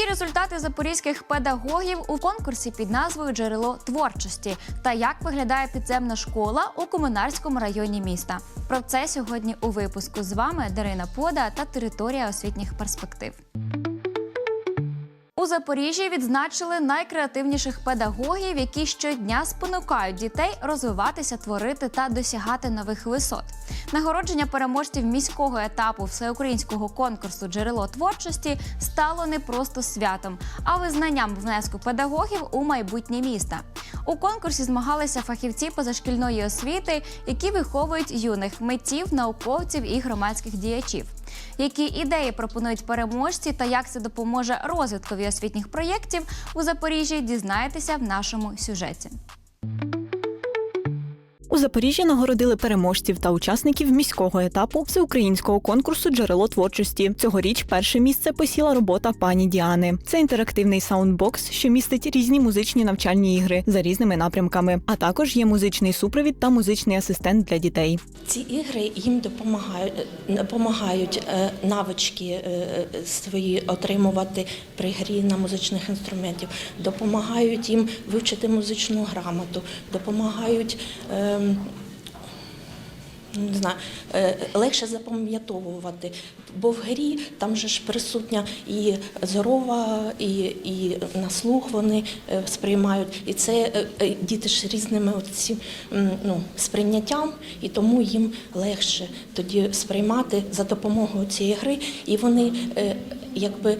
Які результати запорізьких педагогів у конкурсі під назвою Джерело творчості та як виглядає підземна школа у комунарському районі міста? Про це сьогодні у випуску з вами Дарина Пода та територія освітніх перспектив. У Запоріжжі відзначили найкреативніших педагогів, які щодня спонукають дітей розвиватися, творити та досягати нових висот. Нагородження переможців міського етапу всеукраїнського конкурсу Джерело творчості стало не просто святом, а визнанням внеску педагогів у майбутнє міста. У конкурсі змагалися фахівці позашкільної освіти, які виховують юних митців, науковців і громадських діячів. Які ідеї пропонують переможці та як це допоможе розвиткові освітніх проєктів у Запоріжжі, дізнаєтеся в нашому сюжеті. У Запоріжжі нагородили переможців та учасників міського етапу всеукраїнського конкурсу Джерело творчості. Цьогоріч перше місце посіла робота пані Діани. Це інтерактивний саундбокс, що містить різні музичні навчальні ігри за різними напрямками. А також є музичний супровід та музичний асистент для дітей. Ці ігри їм допомагають, допомагають е, навички е, свої отримувати при грі на музичних інструментів, допомагають їм вивчити музичну грамоту, допомагають. Ем, Не знаю, е, легше запам'ятовувати, бо в грі там же ж присутня і зорова, і, і на слух вони е, сприймають. І це е, діти ж різними оці, ну, сприйняттям, і тому їм легше тоді сприймати за допомогою цієї гри, і вони якби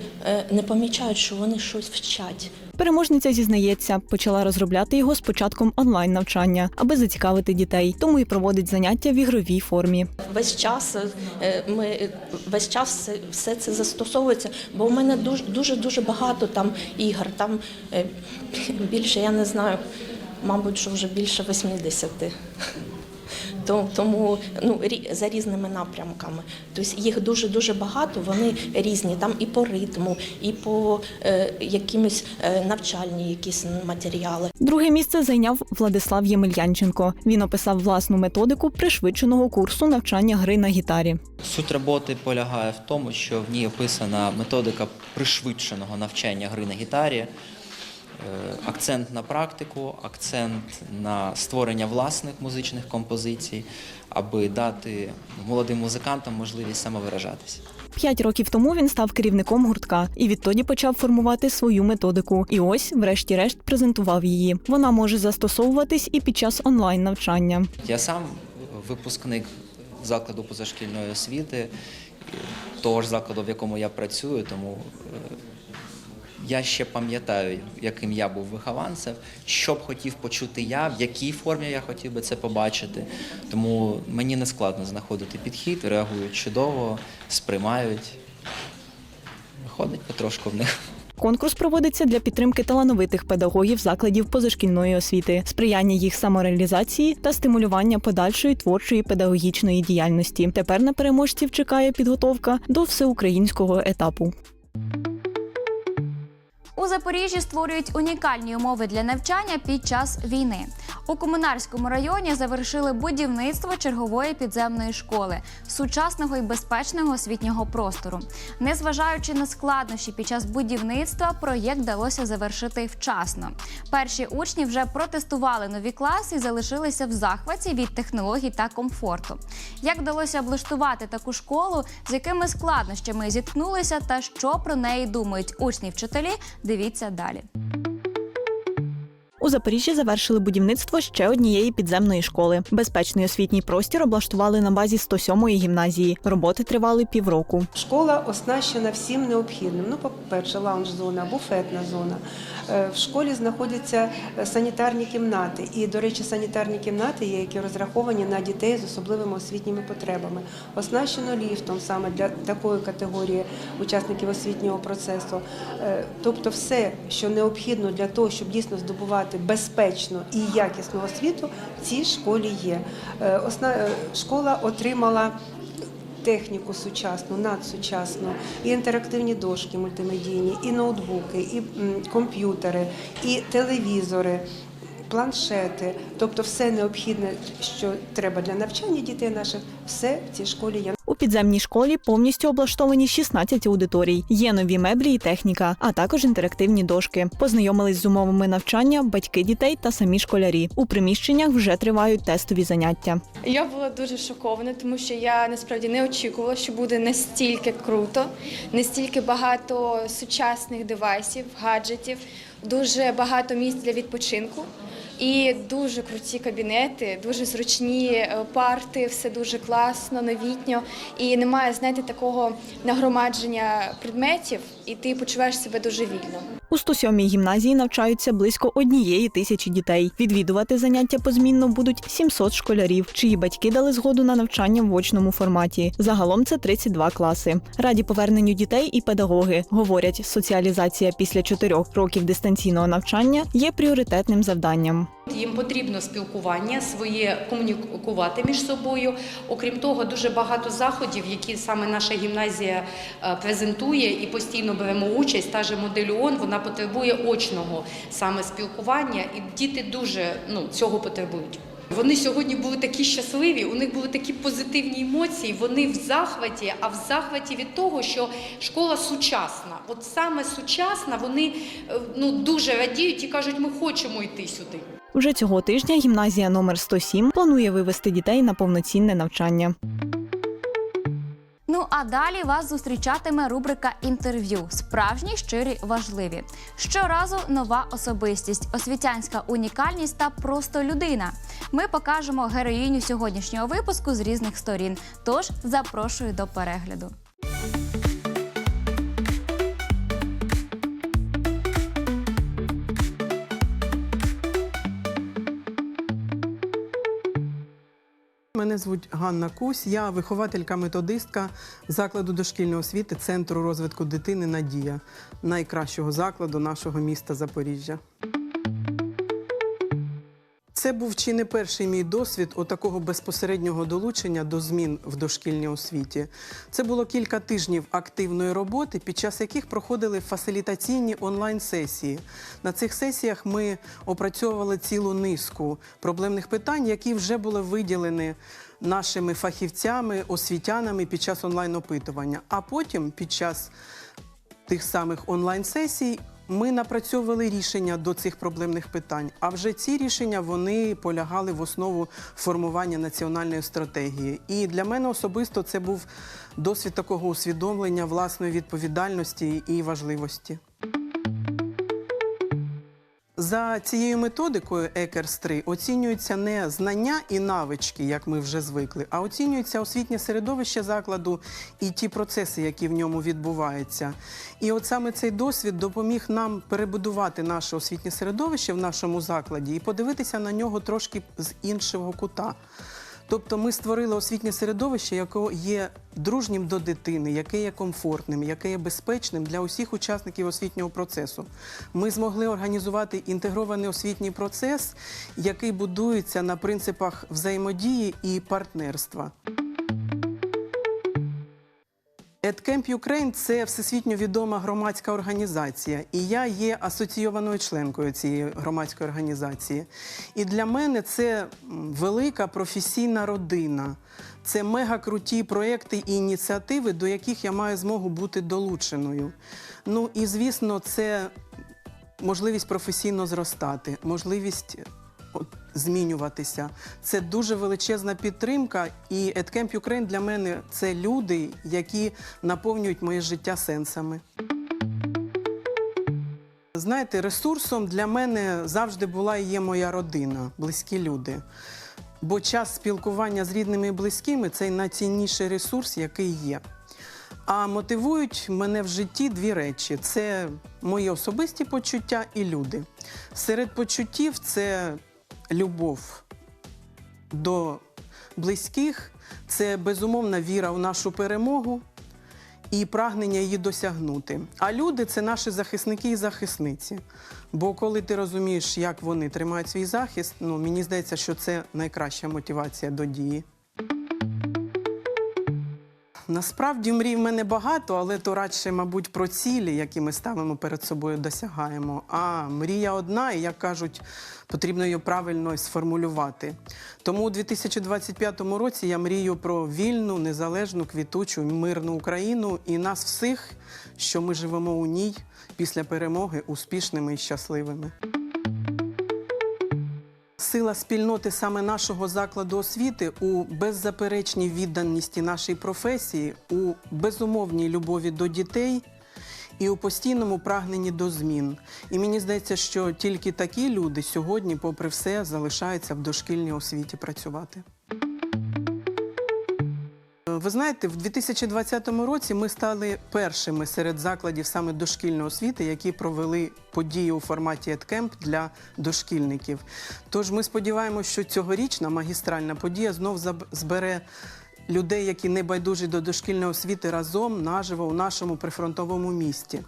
не помічають, що вони щось вчать. Переможниця зізнається, почала розробляти його з початком онлайн навчання, аби зацікавити дітей, тому і проводить заняття в ігровій формі. Весь час е, ми е, весь час все- це застосовується, бо у мене дуже дуже дуже багато там ігор. Там е, більше я не знаю, мабуть, що вже більше 80. То- Тому ну рі- за різними напрямками. Тобто їх дуже дуже багато. Вони різні там і по ритму, і по е, якимось е, навчальні якісь матеріали. Друге місце зайняв Владислав Ємельянченко. Він описав власну методику пришвидшеного курсу навчання гри на гітарі. Суть роботи полягає в тому, що в ній описана методика пришвидшеного навчання гри на гітарі, акцент на практику, акцент на створення власних музичних композицій, аби дати молодим музикантам можливість самовиражатися. П'ять років тому він став керівником гуртка і відтоді почав формувати свою методику. І ось, врешті-решт, презентував її. Вона може застосовуватись і під час онлайн навчання. Я сам випускник закладу позашкільної освіти, того ж закладу, в якому я працюю, тому е, я ще пам'ятаю, яким я був вихованцем, що б хотів почути я, в якій формі я хотів би це побачити. Тому мені не складно знаходити підхід, реагують чудово, сприймають. Виходить потрошку в них. Конкурс проводиться для підтримки талановитих педагогів закладів позашкільної освіти, сприяння їх самореалізації та стимулювання подальшої творчої педагогічної діяльності. Тепер на переможців чекає підготовка до всеукраїнського етапу. У Запоріжжі створюють унікальні умови для навчання під час війни. У комунарському районі завершили будівництво чергової підземної школи, сучасного і безпечного освітнього простору. Незважаючи на складнощі під час будівництва, проєкт вдалося завершити вчасно. Перші учні вже протестували нові класи і залишилися в захваті від технологій та комфорту. Як вдалося облаштувати таку школу, з якими складнощами зіткнулися, та що про неї думають учні вчителі, дивіться далі. У Запоріжжі завершили будівництво ще однієї підземної школи. Безпечний освітній простір облаштували на базі 107-ї гімназії. Роботи тривали півроку. Школа оснащена всім необхідним. Ну, по-перше, лаунж-зона, буфетна зона. Е, В школі знаходяться е, санітарні кімнати. І, до речі, санітарні кімнати є, які розраховані на дітей з особливими освітніми потребами. Оснащено ліфтом саме для такої категорії учасників освітнього процесу. Е, Тобто, все, що необхідно для того, щоб дійсно здобувати безпечну і якісну освіту, в цій школі є. Е, е, Школа отримала техніку сучасну, надсучасну, і інтерактивні дошки мультимедійні, і ноутбуки, і комп'ютери, і телевізори. Планшети, тобто все необхідне, що треба для навчання дітей наших, все в цій школі є. Підземній школі повністю облаштовані 16 аудиторій. Є нові меблі і техніка, а також інтерактивні дошки. Познайомились з умовами навчання батьки дітей та самі школярі. У приміщеннях вже тривають тестові заняття. Я була дуже шокована, тому що я насправді не очікувала, що буде настільки круто, настільки багато сучасних девайсів, гаджетів, дуже багато місць для відпочинку. І дуже круті кабінети, дуже зручні е, парти, все дуже класно, новітньо. І немає, знаєте, такого нагромадження предметів, і ти почуваєш себе дуже вільно. У 107-й гімназії навчаються близько однієї тисячі дітей. Відвідувати заняття позмінно будуть 700 школярів, чиї батьки дали згоду на навчання в очному форматі. Загалом це 32 класи. Раді поверненню дітей і педагоги говорять, соціалізація після чотирьох років дистанційного навчання є пріоритетним завданням. Їм потрібно спілкування своє комунікувати між собою. Окрім того, дуже багато заходів, які саме наша гімназія е, презентує і постійно беремо участь. Та же модель ООН, вона потребує очного саме спілкування, і діти дуже ну, цього потребують. Вони сьогодні були такі щасливі, у них були такі позитивні емоції. Вони в захваті, а в захваті від того, що школа сучасна. От саме сучасна, вони е, ну дуже радіють і кажуть, ми хочемо йти сюди. Вже цього тижня гімназія номер 107 планує вивести дітей на повноцінне навчання. Ну а далі вас зустрічатиме рубрика інтерв'ю. Справжні, щирі, важливі. Щоразу нова особистість, освітянська унікальність та просто людина. Ми покажемо героїню сьогоднішнього випуску з різних сторін. Тож запрошую до перегляду. Мене звуть Ганна Кусь, я вихователька-методистка закладу дошкільної освіти Центру розвитку дитини Надія, найкращого закладу нашого міста Запоріжжя. Це був чи не перший мій досвід отакого безпосереднього долучення до змін в дошкільній освіті. Це було кілька тижнів активної роботи, під час яких проходили фасилітаційні онлайн-сесії. На цих сесіях ми опрацьовували цілу низку проблемних питань, які вже були виділені нашими фахівцями, освітянами під час онлайн-опитування. А потім, під час тих самих онлайн-сесій ми напрацьовували рішення до цих проблемних питань. А вже ці рішення вони полягали в основу формування національної стратегії. І для мене особисто це був досвід такого усвідомлення власної відповідальності і важливості. За цією методикою екерс 3 оцінюються не знання і навички, як ми вже звикли, а оцінюється освітнє середовище закладу і ті процеси, які в ньому відбуваються. І от саме цей досвід допоміг нам перебудувати наше освітнє середовище в нашому закладі і подивитися на нього трошки з іншого кута. Тобто ми створили освітнє середовище, яке є дружнім до дитини, яке є комфортним, яке є безпечним для усіх учасників освітнього процесу. Ми змогли організувати інтегрований освітній процес, який будується на принципах взаємодії і партнерства. EdCamp Ukraine – це всесвітньо відома громадська організація, і я є асоційованою членкою цієї громадської організації. І для мене це велика професійна родина. Це мега круті проекти і ініціативи, до яких я маю змогу бути долученою. Ну і звісно, це можливість професійно зростати, можливість змінюватися. Це дуже величезна підтримка. І EdCamp Ukraine для мене це люди, які наповнюють моє життя сенсами. Знаєте, ресурсом для мене завжди була і є моя родина, близькі люди. Бо час спілкування з рідними і близькими це найцінніший ресурс, який є. А мотивують мене в житті дві речі: це мої особисті почуття і люди. Серед почуттів це любов до близьких, це безумовна віра в нашу перемогу і прагнення її досягнути. А люди це наші захисники і захисниці. Бо коли ти розумієш, як вони тримають свій захист, ну мені здається, що це найкраща мотивація до дії. Насправді мрій в мене багато, але то радше, мабуть, про цілі, які ми ставимо перед собою, досягаємо. А мрія одна, і як кажуть, потрібно її правильно сформулювати. Тому у 2025 році я мрію про вільну, незалежну, квітучу, мирну Україну і нас всіх, що ми живемо у ній після перемоги успішними і щасливими. Сила спільноти саме нашого закладу освіти у беззаперечній відданості нашій професії, у безумовній любові до дітей і у постійному прагненні до змін. І мені здається, що тільки такі люди сьогодні, попри все, залишаються в дошкільній освіті працювати. Ви знаєте, в 2020 році ми стали першими серед закладів саме дошкільної освіти, які провели події у форматі EdCamp для дошкільників. Тож ми сподіваємося, що цьогорічна магістральна подія знов збере людей, які не байдужі до дошкільної освіти разом наживо у нашому прифронтовому місті.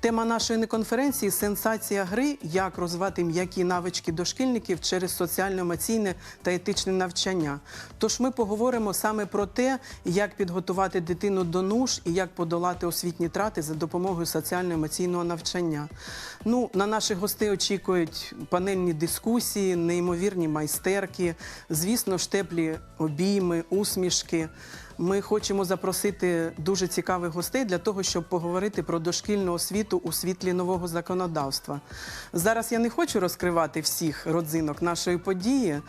Тема нашої конференції сенсація гри, як розвивати м'які навички дошкільників через соціально-емоційне та етичне навчання. Тож ми поговоримо саме про те, як підготувати дитину до нуж і як подолати освітні трати за допомогою соціально-емоційного навчання. Ну, на наших гостей очікують панельні дискусії, неймовірні майстерки, звісно ж, теплі обійми, усмішки. Ми хочемо запросити дуже цікавих гостей для того, щоб поговорити про дошкільну освіту у світлі нового законодавства. Зараз я не хочу розкривати всіх родзинок нашої події,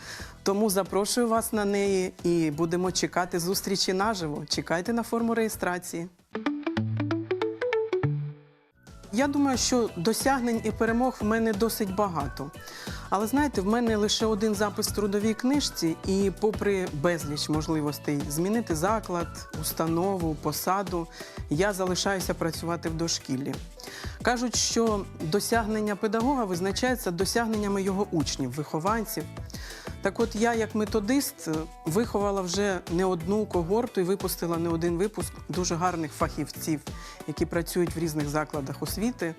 тому запрошую вас на неї і будемо чекати зустрічі наживо. Чекайте на форму реєстрації. Я думаю, що досягнень і перемог в мене досить багато. Але знаєте, в мене лише один запис в трудовій книжці, і попри безліч можливостей змінити заклад, установу, посаду, я залишаюся працювати в дошкіллі. Кажуть, що досягнення педагога визначається досягненнями його учнів, вихованців. Так от я, як методист, виховала вже не одну когорту і випустила не один випуск дуже гарних фахівців, які працюють в різних закладах освіти.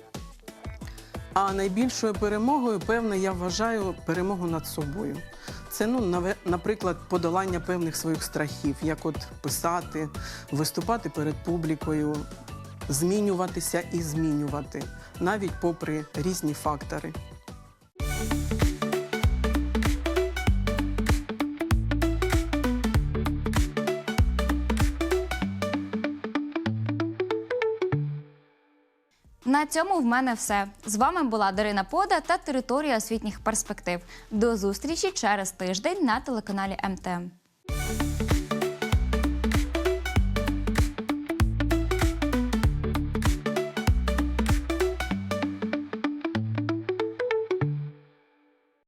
А найбільшою перемогою, певно, я вважаю перемогу над собою. Це, ну, наприклад, подолання певних своїх страхів, як от писати, виступати перед публікою, змінюватися і змінювати, навіть попри різні фактори. На цьому в мене все. З вами була Дарина Пода та територія освітніх перспектив. До зустрічі через тиждень на телеканалі МТМ.